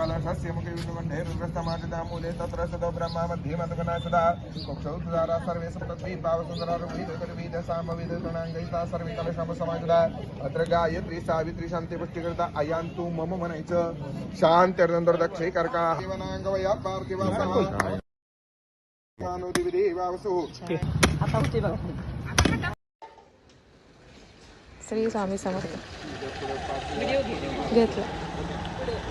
कलशस्य मुखे विष्णुमण्डेरुग्रस्तमादिदामूले तत्र सदो ब्रह्मा मध्ये मधुगुणा सदा कुक्षौ सुधारा सर्वे सप्तद्वी पावसुन्दरारुभिदकरविदसामविद गणाङ्गयिता सर्वे कलशमसमाजदा अत्र गायत्री सावित्री शान्ति पुष्टिकृता अयान्तु मम म्हणायचं शांत्यनंतर दक्षे कर्का जीवनांगवया पार्थिवा श्री स्वामी समर्थ घेतलं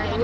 Why are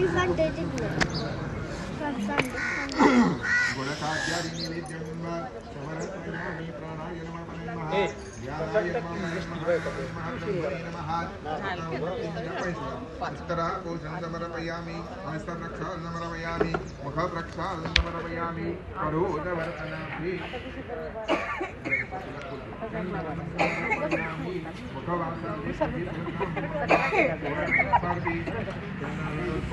you not dating me? गुणकाद्यादिनी जन्म शवरत्मजानि प्राणाय नमः नमः ध्यानाय नमः उत्तराकोशं समर्पयामि हस्तप्रक्षान् समर्पयामि मुखप्रक्षान् समर्पयामि करोदवर्तनाभि मुखवासाभि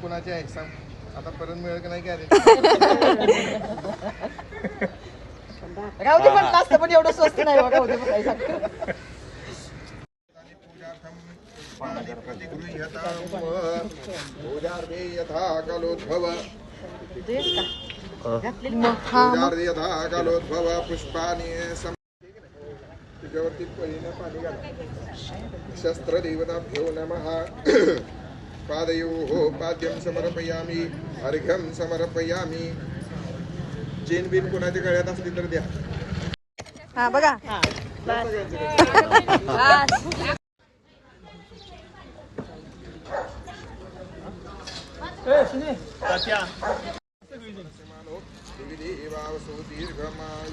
कुणाचे कुणाची आता परत मिळेल की नाही राहू दे पण एवढं स्वस्त नाही शस्त्र देवता घेऊ नमः पादयोः हो पाद्यं समर्पयामि अर्घ्यं समर्पयामि चेन बिन कोणाच्या गळ्यात असली तर द्या हा बघा दीर्घमायु